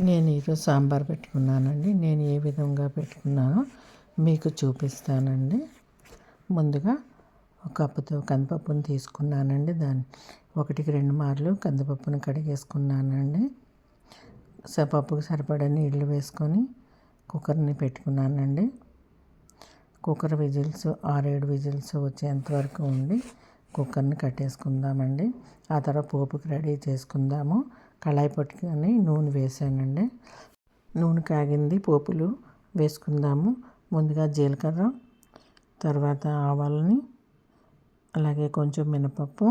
నేను ఈరోజు సాంబార్ పెట్టుకున్నానండి. నేను ఏ విధంగా పెట్టుకున్నానో మీకు చూపిస్తానండి. ముందుగా ఒక కప్పుతో కందిపప్పును తీసుకున్నానండి. దాన్ని ఒకటికి రెండు మార్లు కందిపప్పును కడిగేసుకున్నానండి. పప్పుకు సరిపడా నీళ్ళు వేసుకొని కుక్కర్ని పెట్టుకున్నానండి. కుక్కర్ విజిల్స్ ఆరేడు విజిల్స్ వచ్చేంత వరకు ఉండి కుక్కర్ని కట్టేసుకుందామండి. ఆ తర్వాత పోపుకి రెడీ చేసుకుందాము. కళాయి పట్టుకొని నూనె వేసానండి. నూనె కాగింది పోపులు వేసుకుందాము. ముందుగా జీలకర్ర తర్వాత ఆవాలని అలాగే కొంచెం మినపప్పు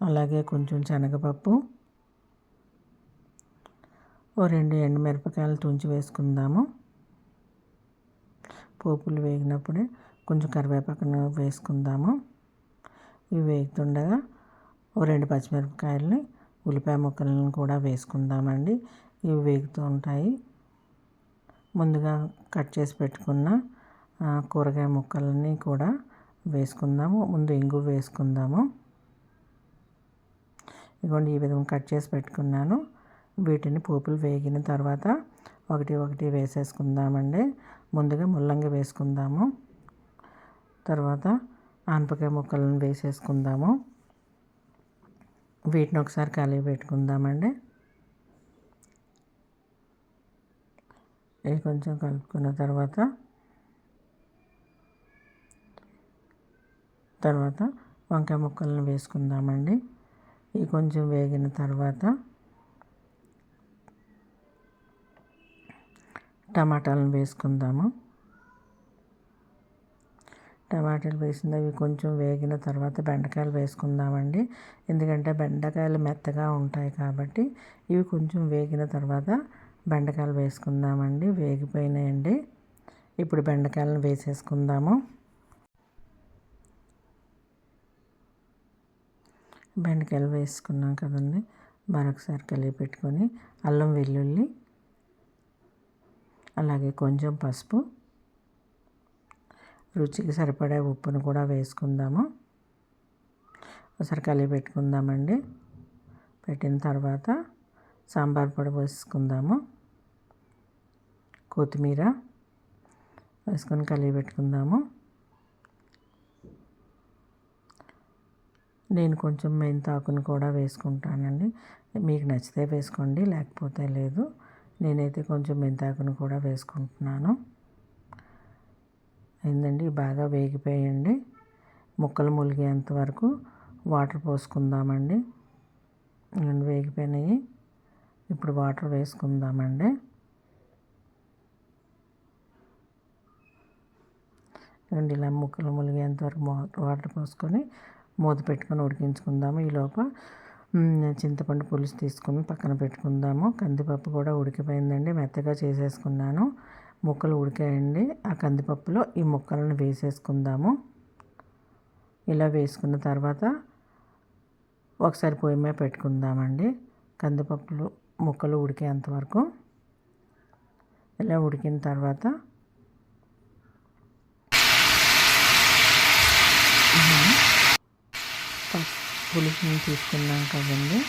అలాగే కొంచెం శనగపప్పు ఓ రెండు ఎండుమిరపకాయలు తుంచి వేసుకుందాము. పోపులు వేగినప్పుడే కొంచెం కరివేపాకును వేసుకుందాము. ఇవి వేగుతుండగా ఓ రెండు పచ్చిమిరపకాయలని ఉల్లిపాయ ముక్కలను కూడా వేసుకుందామండి. ఇవి వేగుతూ ఉంటాయి. ముందుగా కట్ చేసి పెట్టుకున్న కూరగాయ ముక్కలని కూడా వేసుకుందాము. ముందు ఇంగు వేసుకుందాము. ఇదిగోండి ఈ విధంగా కట్ చేసి పెట్టుకున్నాను. వీటిని పోపులు వేగిన తర్వాత ఒకటి ఒకటి వేసేసుకుందామండి. ముందుగా ముల్లంగి వేసుకుందాము. తర్వాత ఆనపకాయ ముక్కలను వేసేసుకుందాము. వీటిని ఒకసారి కలిగి పెట్టుకుందామండి. ఇది కొంచెం కలుపుకున్న తర్వాత తర్వాత వంకాయ ముక్కలను వేసుకుందామండి. ఇవి కొంచెం వేగిన తర్వాత టమాటాలను వేసుకుందాము. టమాటాలు వేసింది. అవి కొంచెం వేగిన తర్వాత బెండకాయలు వేసుకుందామండి. ఎందుకంటే బెండకాయలు మెత్తగా ఉంటాయి కాబట్టి ఇవి కొంచెం వేగిన తర్వాత బెండకాయలు వేసుకుందామండి. వేగిపోయినాయండి. ఇప్పుడు బెండకాయలను వేసేసుకుందాము. బెండకాయలు వేసుకున్నాం కదండి. మరొకసారి కలిపి పెట్టుకొని అల్లం వెల్లుల్లి అలాగే కొంచెం పసుపు రుచికి సరిపడే ఉప్పును కూడా వేసుకుందాము. ఒకసారి కలిపి పెట్టుకుందామండి. పెట్టిన తర్వాత సాంబార్ పొడి వేసుకుందాము కొత్తిమీర వేసుకొని కలిపి పెట్టుకుందాము. నేను కొంచెం మెంతాకును కూడా వేసుకుంటానండి. మీకు నచ్చితే వేసుకోండి లేకపోతే లేదు. నేనైతే కొంచెం మెంతాకును కూడా వేసుకుంటున్నాను. అయిందండి బాగా వేగిపోయండి. ముక్కలు ములిగేంత వరకు వాటర్ పోసుకుందామండి. రెండు వేగిపోయినాయి. ఇప్పుడు వాటర్ వేసుకుందామండి. అండి ఇలా ముక్కలు ములిగేంత వరకు వాటర్ పోసుకొని మూత పెట్టుకొని ఉడికించుకుందాము. ఈ లోప చింతపండు పులుసు తీసుకొని పక్కన పెట్టుకుందాము. కందిపప్పు కూడా ఉడికిపోయిందండి. మెత్తగా చేసేసుకున్నాను. ముక్కలు ఉడికాయండి. ఆ కందిపప్పులో ఈ ముక్కలను వేసేసుకుందాము. ఇలా వేసుకున్న తర్వాత ఒకసారి పొయ్యి మీద పెట్టుకుందామండి. కందిపప్పులు ముక్కలు ఉడికేంత వరకు. ఇలా ఉడికిన తర్వాత పులుసుని తీసుకున్నాం కదండి.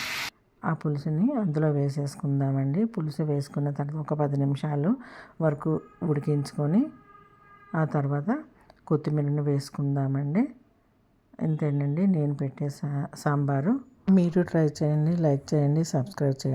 ఆ పులుసుని అందులో వేసేసుకుందామండి. పులుసు వేసుకున్న తర్వాత ఒక పది నిమిషాలు వరకు ఉడికించుకొని ఆ తర్వాత కొత్తిమీరను వేసుకుందామండి. ఇంతేనండి నేను పెట్టే సా సాంబారు. మీరు ట్రై చేయండి లైక్ చేయండి సబ్స్క్రైబ్ చేయండి.